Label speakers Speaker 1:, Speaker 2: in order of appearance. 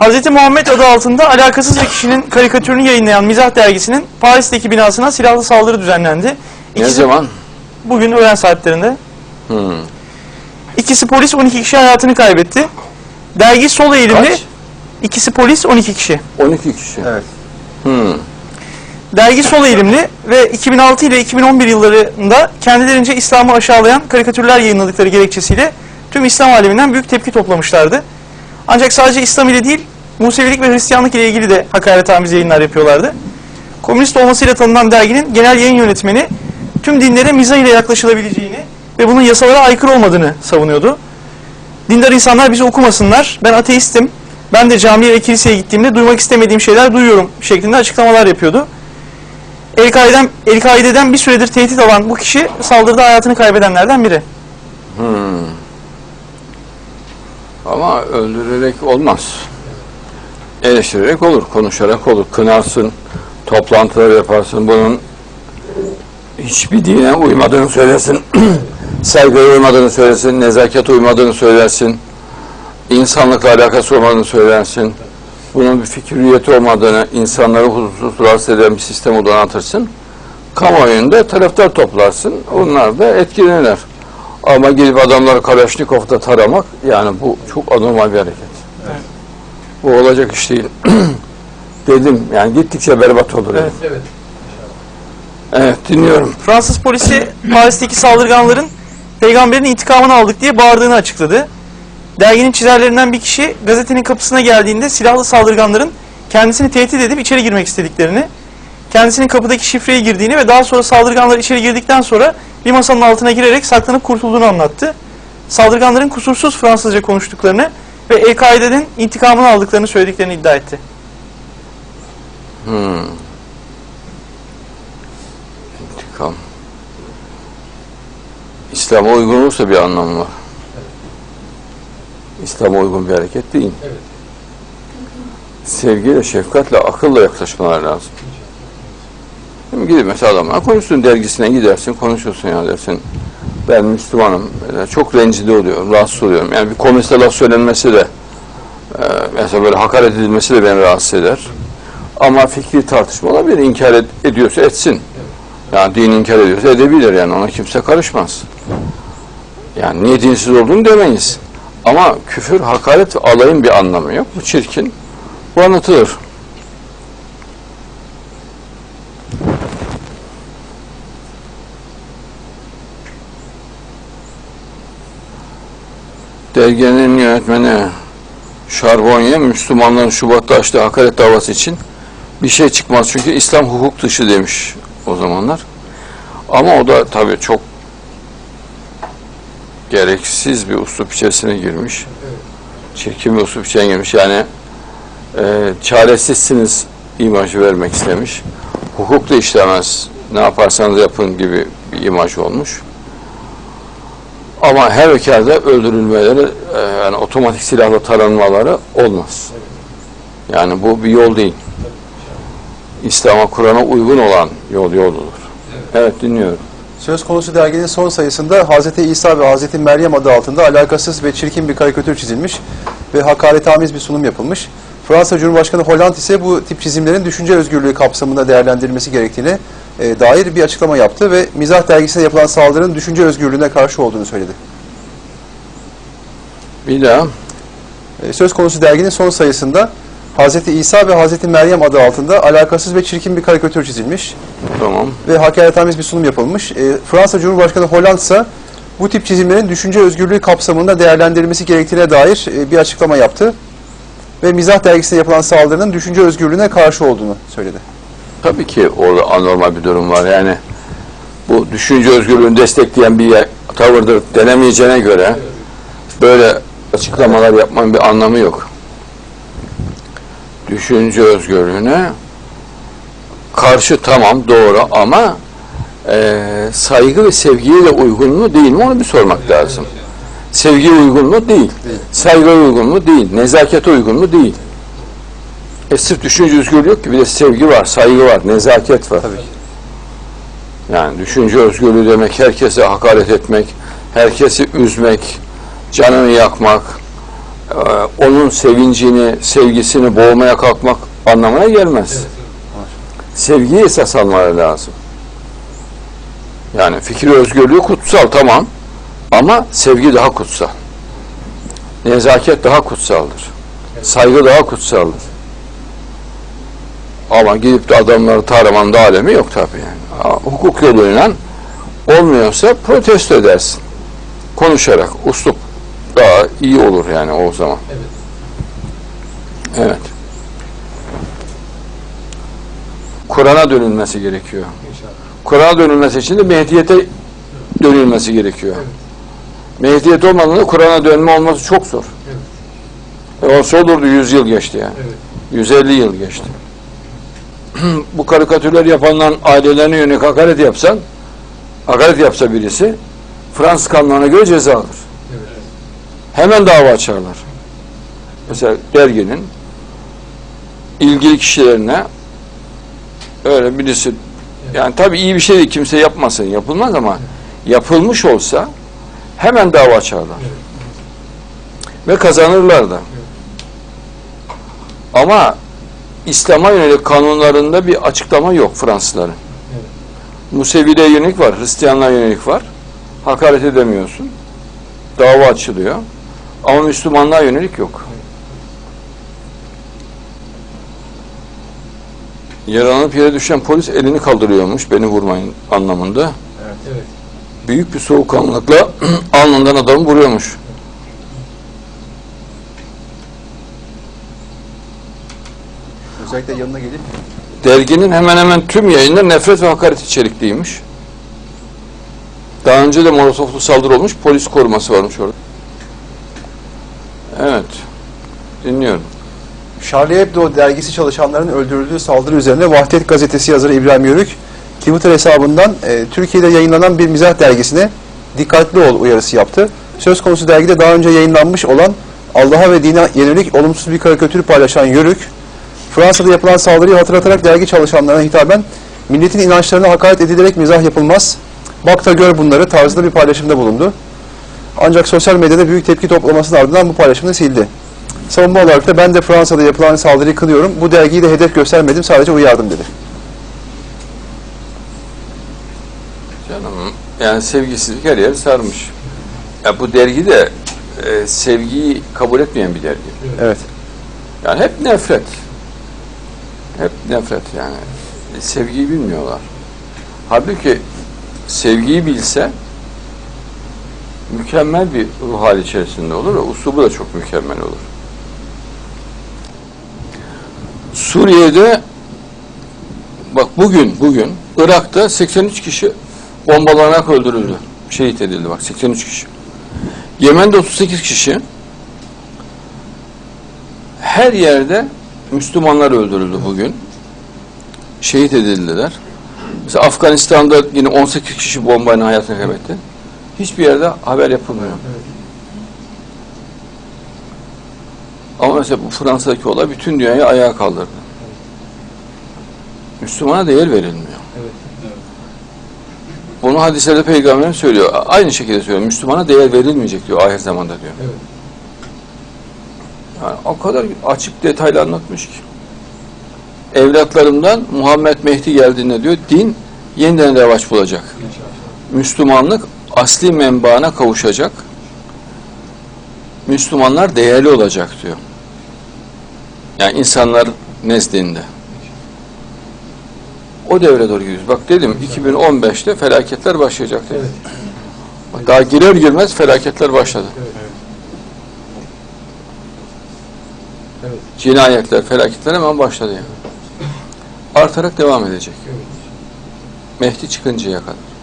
Speaker 1: Hz. Muhammed adı altında alakasız bir kişinin karikatürünü yayınlayan Mizah dergisinin Paris'teki binasına silahlı saldırı düzenlendi.
Speaker 2: Ne
Speaker 1: İkisi
Speaker 2: zaman?
Speaker 1: bugün öğlen saatlerinde.
Speaker 2: Hmm.
Speaker 1: İkisi polis 12 kişi hayatını kaybetti. Dergi sol eğilimli.
Speaker 2: Kaç?
Speaker 1: İkisi polis 12 kişi.
Speaker 2: 12 kişi.
Speaker 3: Evet.
Speaker 2: Hmm.
Speaker 1: Dergi sol eğilimli ve 2006 ile 2011 yıllarında kendilerince İslam'ı aşağılayan karikatürler yayınladıkları gerekçesiyle tüm İslam aleminden büyük tepki toplamışlardı. Ancak sadece İslam ile değil, Musevilik ve Hristiyanlık ile ilgili de hakaretamiz yayınlar yapıyorlardı. Komünist olmasıyla tanınan derginin genel yayın yönetmeni tüm dinlere mizah ile yaklaşılabileceğini ve bunun yasalara aykırı olmadığını savunuyordu. Dindar insanlar bizi okumasınlar, ben ateistim, ben de camiye ve kiliseye gittiğimde duymak istemediğim şeyler duyuyorum şeklinde açıklamalar yapıyordu. El-Kaide'den, El-Kaide'den bir süredir tehdit alan bu kişi saldırıda hayatını kaybedenlerden biri.
Speaker 2: Hmm. Ama öldürerek olmaz. Eleştirerek olur, konuşarak olur. Kınarsın, toplantılar yaparsın. Bunun hiçbir dine uymadığını söylesin. Saygıya uymadığını söylesin, nezaket uymadığını söylersin. insanlıkla alakası olmadığını söylersin. Bunun bir fikir hürriyeti olmadığını, insanları huzursuz rahatsız eden bir sistem olduğunu anlatırsın. Kamuoyunda taraftar toplarsın. Onlar da etkilenirler. Ama gelip adamları Kalaşnikov'da taramak yani bu çok anormal bir hareket. Bu olacak iş değil. Dedim yani gittikçe berbat olur.
Speaker 1: Evet.
Speaker 2: Evet. evet dinliyorum.
Speaker 1: Fransız polisi Paris'teki saldırganların peygamberin intikamını aldık diye bağırdığını açıkladı. Derginin çizerlerinden bir kişi gazetenin kapısına geldiğinde silahlı saldırganların kendisini tehdit edip içeri girmek istediklerini, kendisinin kapıdaki şifreye girdiğini ve daha sonra saldırganlar içeri girdikten sonra bir masanın altına girerek saklanıp kurtulduğunu anlattı. Saldırganların kusursuz Fransızca konuştuklarını ve El-Kaide'nin intikamını aldıklarını söylediklerini iddia etti.
Speaker 2: Hmm. İntikam. İslam'a uygun olursa bir anlamı var. İslam'a uygun bir hareket değil. Sevgiyle, şefkatle, akılla yaklaşmalar lazım. Şimdi gidip mesela adamla konuşsun dergisine gidersin, konuşursun ya dersin. Ben Müslümanım. Çok rencide oluyorum, rahatsız oluyorum. Yani bir komüniste laf söylenmesi de e, mesela böyle hakaret edilmesi de beni rahatsız eder. Ama fikri tartışma olabilir. İnkar ed- ediyorsa etsin. Yani din inkar ediyorsa edebilir yani ona kimse karışmaz. Yani niye dinsiz olduğunu demeyiz. Ama küfür, hakaret alayın bir anlamı yok. Bu çirkin. Bu anlatılır. Derginin yönetmeni Şarbonya Müslümanların Şubat'ta açtığı hakaret davası için bir şey çıkmaz çünkü İslam hukuk dışı demiş o zamanlar. Ama o da tabii çok gereksiz bir uslup içerisine girmiş. Çirkin bir uslup içine girmiş. Yani e, çaresizsiniz imajı vermek istemiş. Hukuk da işlemez. Ne yaparsanız yapın gibi bir imaj olmuş. Ama her halükarda öldürülmeleri, e, yani otomatik silahla taranmaları olmaz. Yani bu bir yol değil. İslam'a, Kur'an'a uygun olan yol yoludur. Evet dinliyorum.
Speaker 3: Söz konusu derginin son sayısında Hz. İsa ve Hz. Meryem adı altında alakasız ve çirkin bir karikatür çizilmiş ve hakaretamiz bir sunum yapılmış. Fransa Cumhurbaşkanı Hollande ise bu tip çizimlerin düşünce özgürlüğü kapsamında değerlendirilmesi gerektiğine e, dair bir açıklama yaptı ve Mizah dergisine yapılan saldırının düşünce özgürlüğüne karşı olduğunu söyledi.
Speaker 2: Bir daha.
Speaker 3: E, söz konusu derginin son sayısında Hz. İsa ve Hz. Meryem adı altında alakasız ve çirkin bir karikatür çizilmiş
Speaker 2: Tamam.
Speaker 3: ve hakaretamiz bir sunum yapılmış. E, Fransa Cumhurbaşkanı Hollande ise bu tip çizimlerin düşünce özgürlüğü kapsamında değerlendirilmesi gerektiğine dair e, bir açıklama yaptı. Ve Mizah dergisine yapılan saldırının düşünce özgürlüğüne karşı olduğunu söyledi.
Speaker 2: Tabii ki orada anormal bir durum var. Yani bu düşünce özgürlüğünü destekleyen bir tavırdır denemeyeceğine göre böyle açıklamalar yapmanın bir anlamı yok. Düşünce özgürlüğüne karşı tamam doğru ama eee, saygı ve sevgiye de uygun mu değil mi onu bir sormak lazım. Sevgiye uygun mu? Değil. Saygıya uygun mu? Değil. Nezakete uygun mu? Değil. E sırf düşünce özgürlüğü yok ki bir de sevgi var, saygı var, nezaket var.
Speaker 3: Tabii ki.
Speaker 2: Yani düşünce özgürlüğü demek herkese hakaret etmek, herkesi üzmek, canını yakmak, e, onun sevincini, sevgisini boğmaya kalkmak anlamına gelmez. Sevgiyi esas almaları lazım. Yani fikir özgürlüğü kutsal tamam ama sevgi daha kutsal. Nezaket daha kutsaldır. Saygı daha kutsaldır. Ama gidip de adamları taramanın da alemi yok tabii yani. Hukuk yoluyla olmuyorsa protesto edersin. Konuşarak, uslup daha iyi olur yani o zaman. Evet. Kur'an'a dönülmesi gerekiyor. Kur'an'a dönülmesi için de Mehdiyet'e dönülmesi gerekiyor. Mehdiyet olmadığında Kur'an'a dönme olması çok zor. E olsa olurdu 100 yıl geçti yani. 150 yıl geçti. Bu karikatürler yapanların ailelerine yönelik hakaret yapsan, hakaret yapsa birisi, Fransız kanunlarına göre ceza alır. Hemen dava açarlar. Mesela derginin ilgili kişilerine öyle birisi yani tabii iyi bir şey değil kimse yapmasın yapılmaz ama yapılmış olsa hemen dava açarlar. Ve kazanırlar da. Ama İslam'a yönelik kanunlarında bir açıklama yok Fransızların. Musevi'de yönelik var, Hristiyanlığa yönelik var. Hakaret edemiyorsun. Dava açılıyor. Ama Müslümanlığa yönelik yok. Yaralanıp yere düşen polis elini kaldırıyormuş beni vurmayın anlamında.
Speaker 4: Evet.
Speaker 2: Büyük bir soğukkanlılıkla alnından adamı vuruyormuş.
Speaker 3: Özellikle yanına gelip
Speaker 2: Derginin hemen hemen tüm yayınları nefret ve hakaret içerikliymiş. Daha önce de Molotoflu saldırı olmuş, polis koruması varmış orada. Evet, dinliyorum.
Speaker 3: Charlie Hebdo dergisi çalışanlarının öldürüldüğü saldırı üzerine Vahdet gazetesi yazarı İbrahim Yörük Twitter hesabından e, Türkiye'de yayınlanan bir mizah dergisine dikkatli ol uyarısı yaptı. Söz konusu dergide daha önce yayınlanmış olan Allah'a ve dine yönelik olumsuz bir karikatürü paylaşan Yörük, Fransa'da yapılan saldırıyı hatırlatarak dergi çalışanlarına hitaben milletin inançlarına hakaret edilerek mizah yapılmaz. Bak da gör bunları tarzında bir paylaşımda bulundu. Ancak sosyal medyada büyük tepki toplamasının ardından bu paylaşımını sildi. Savunma olarak da ben de Fransa'da yapılan saldırıyı kınıyorum. Bu dergiyi de hedef göstermedim sadece uyardım dedi.
Speaker 2: Canım, yani sevgisizlik her yeri sarmış. Ya bu dergi de e, sevgiyi kabul etmeyen bir dergi.
Speaker 3: Evet.
Speaker 2: Yani hep nefret. Hep nefret yani. Sevgiyi bilmiyorlar. Halbuki sevgiyi bilse mükemmel bir ruh hali içerisinde olur ve uslubu da çok mükemmel olur. Suriye'de bak bugün bugün Irak'ta 83 kişi bombalanarak öldürüldü. Şehit edildi bak 83 kişi. Yemen'de 38 kişi her yerde Müslümanlar öldürüldü bugün. Şehit edildiler. Mesela Afganistan'da yine 18 kişi bombayla hayatını kaybetti. Hiçbir yerde haber yapılmıyor. Ama mesela bu Fransa'daki olay bütün dünyayı ayağa kaldırdı. Müslümana değer verilmiyor. Bunu hadislerde peygamberimiz söylüyor. Aynı şekilde söylüyor. Müslümana değer verilmeyecek diyor ahir zamanda diyor.
Speaker 4: Evet.
Speaker 2: Yani o kadar açık detaylı anlatmış ki. Evlatlarımdan Muhammed Mehdi geldiğinde diyor din yeniden revaç bulacak. Müslümanlık asli menbaına kavuşacak. Müslümanlar değerli olacak diyor. Yani insanlar nezdinde. O devre doğru gidiyoruz. Bak dedim 2015'te felaketler başlayacak dedim. Bak daha girer girmez felaketler başladı.
Speaker 4: Evet.
Speaker 2: Cinayetler, felaketler hemen başladı yani. Artarak devam edecek. Mehdi çıkıncaya kadar.